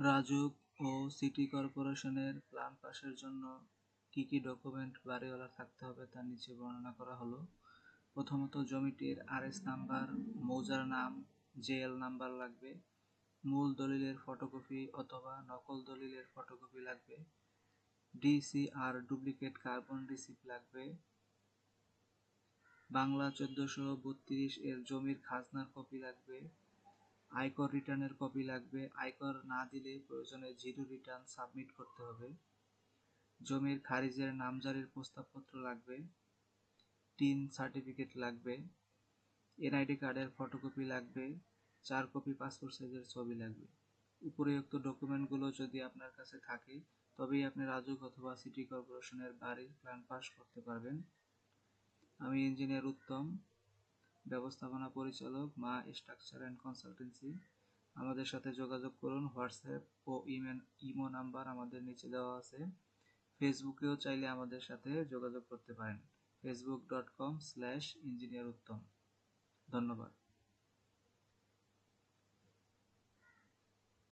রাজুক ও সিটি কর্পোরেশনের প্ল্যান পাসের জন্য কি কি ডকুমেন্ট বাড়িওয়ালার থাকতে হবে তা নিচে বর্ণনা করা হলো। প্রথমত জমিটির আরএস নাম্বার, মৌজার নাম, জেএল নাম্বার লাগবে, মূল দলিলের ফটোকপি অথবা নকল দলিলের ফটোকপি লাগবে ডিসি আর ডুপ্লিকেট কার্বন রিসিপ্ট লাগবে, বাংলা চোদ্দশো বত্রিশ এর জমির খাজনার কপি লাগবে আয়কর রিটার্নের কপি লাগবে। আয়কর না দিলে প্রয়োজনে জিরো রিটার্ন সাবমিট করতে হবে। জমির খারিজের নামজারির প্রস্তাবপত্র লাগবে। টিন সার্টিফিকেট লাগবে। এনআইডি কার্ডের ফটোকপি লাগবে। চার কপি পাসপোর্ট সাইজের ছবি লাগবে। উপরিউক্ত ডকুমেন্টগুলো যদি আপনার কাছে থাকে, তবেই আপনি রাজুক অথবা সিটি কর্পোরেশনের বাড়ির প্ল্যান পাস করতে পারবেন। আমি ইঞ্জিনিয়ার উত্তম। ব্যবস্থাপনা পরিচালক মা স্ট্রাকচার অ্যান্ড কনসালটেন্সি আমাদের সাথে যোগাযোগ করুন। হোয়াটসঅ্যাপ ও ইমেল ইমো নাম্বার আমাদের নিচে দেওয়া আছে। ফেসবুকেও চাইলে আমাদের সাথে যোগাযোগ করতে পারেন। Facebook dot com slash engineer Uttam. ধন্যবাদ।